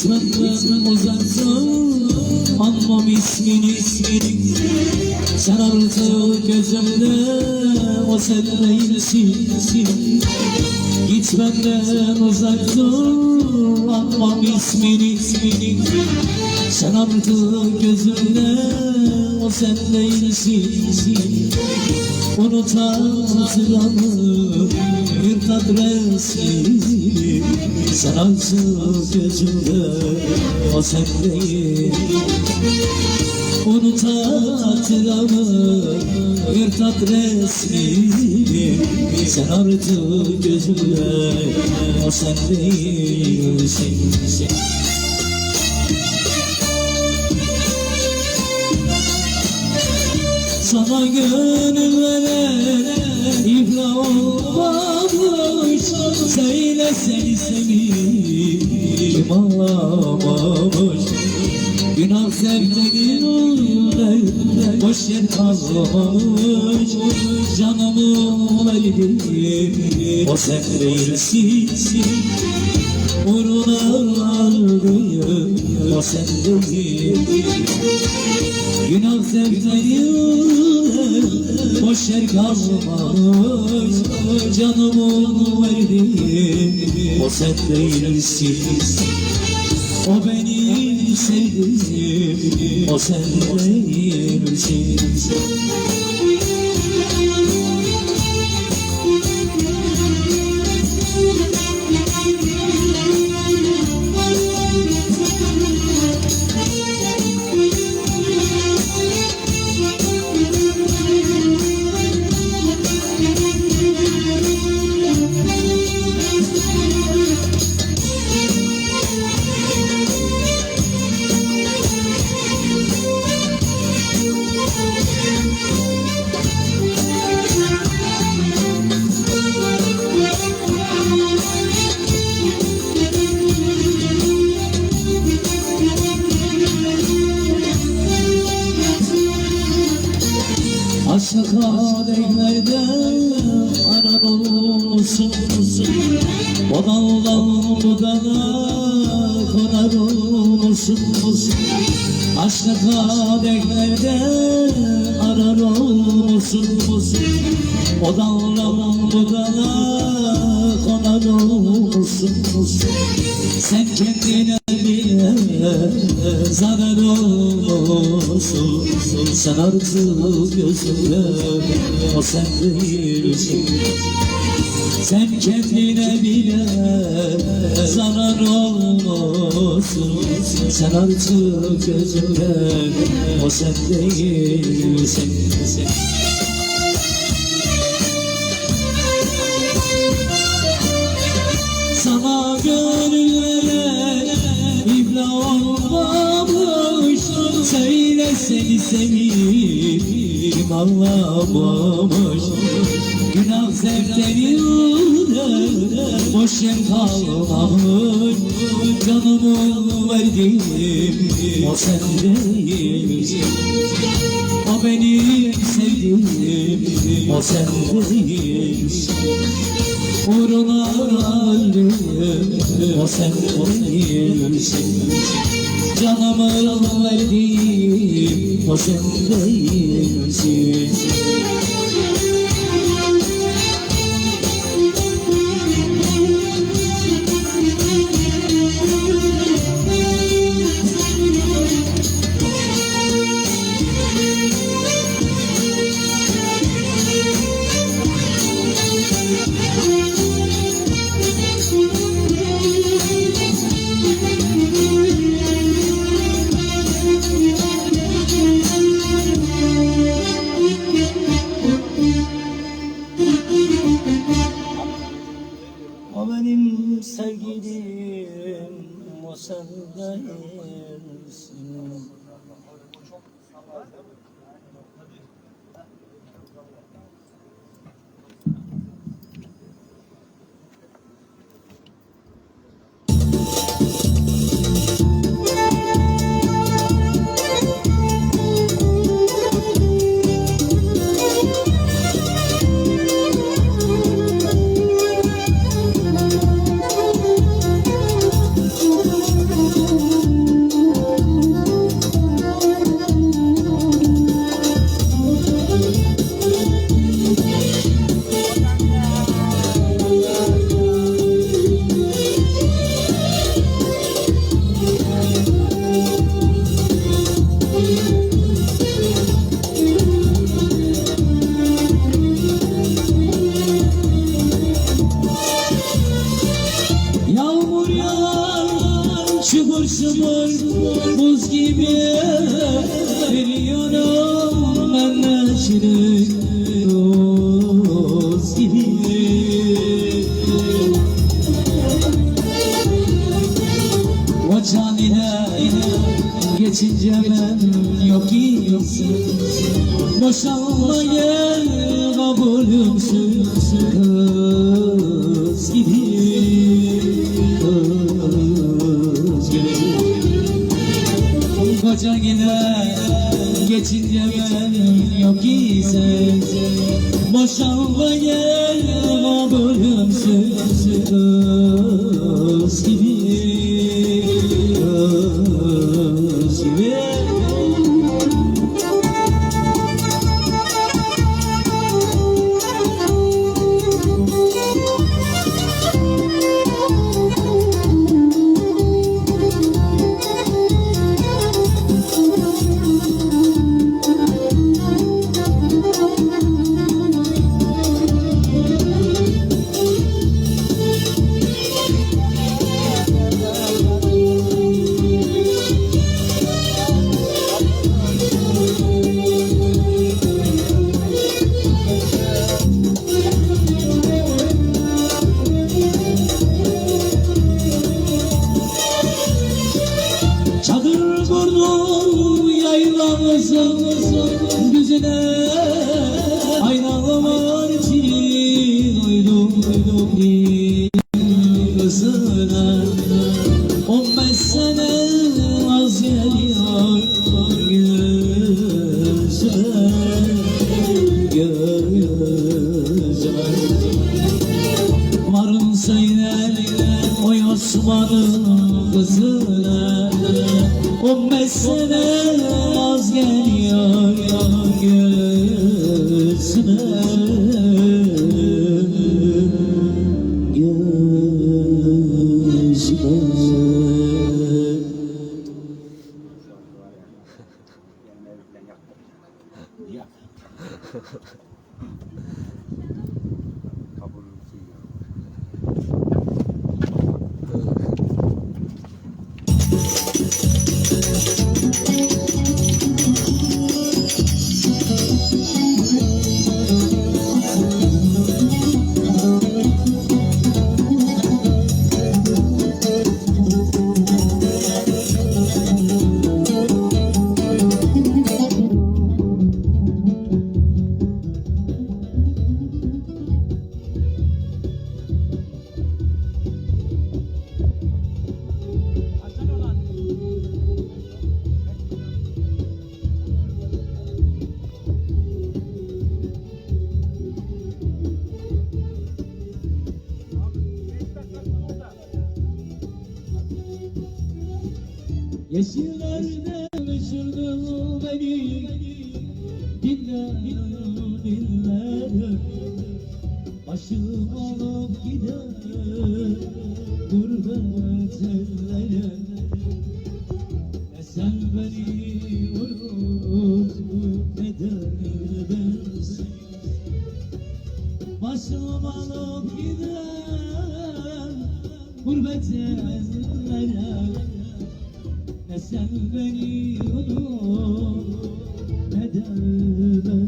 Gitmem uzaksın Anmam ismini ismini Sen artık gözümde O sen değilsin Git benden uzak dur Anmam ismini ismini Sen artık gözümde O sen değilsin Unut hatıramı Bir adresini Sen artık gözümde O sen değil Bir tat Sen artık gözümde O sen değilsin Sana gönül veren iflah olmamış. Söyle seni sevim ağlamamış. Günah sevdiğin önünde boş yer kalmamış. Canımı verdim o sen değilsin Aldığım o sen değil Günah sevdiğim boş yer kalmamış. Canımı verdim o sen değilsin o benim sevdiğim, o sen değilsin. Aşk kadehlerde arar olsun O daldan bu dala konar olsun Aşk kadehlerde arar olsun O daldan bu dala konar olsun Sen kendine bile zarar olsun Sen artık gözümde o sen değilsin Sen kendine bile zarar olsun Sen artık gözümde o sen değilsin sevim anlamamış Günah zevklerinde boş yer kalmamış. Canımı verdim o sen değilsin. O benim sevdiğim o sen değilsin. Uğruna öldüm o sen değilsin Canımı verdim sen değilsin Koca gider? Geçince ben yok iyisin Boşanma Yeşillerde düşürdün beni. Dinler dinler Başım alıp gider Gurbet ellere. Sen beni unut Ne de Başım alıp gider Gurbet ellere ne sen beni unut ne de ben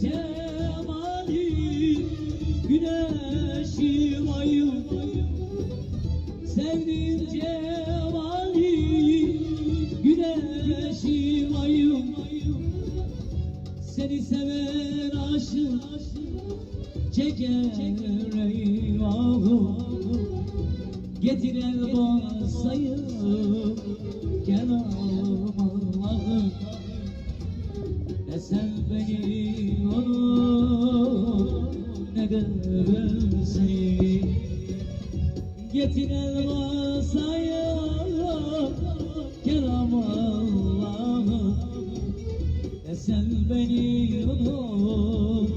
cemali Güneşim ayım Sevdiğim cemali Güneşim ayım Seni seven aşık Çeker eyvahım Getir el basayım Kenarım Getir el basayım Kelam Allah'ım. Ne sen beni onu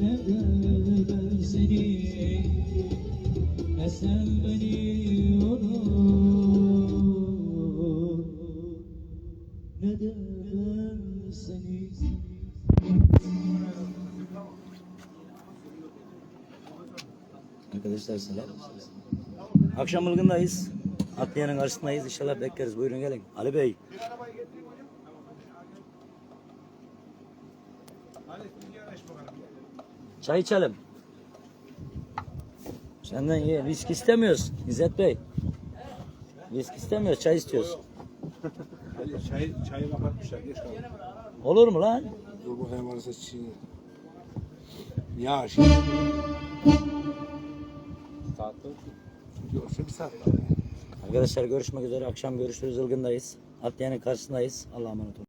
Ne ben seni. Ne sen beni unut Ne de seni. Arkadaşlar selam. Akşam ılgındayız. Atlayanın karşısındayız. İnşallah bekleriz. Buyurun gelin. Ali Bey. Çay içelim. Senden ye. Viski istemiyoruz. İzzet Bey. Viski istemiyoruz. Çay istiyoruz. Ali çay, çayı kapatmışlar geç kaldı. Olur mu lan? Dur bakayım arası çiğ. Ya şimdi. Yok şu bir saat daha. Arkadaşlar görüşmek üzere. Akşam görüşürüz. Ilgındayız. Atlayanın karşısındayız. Allah'a emanet olun.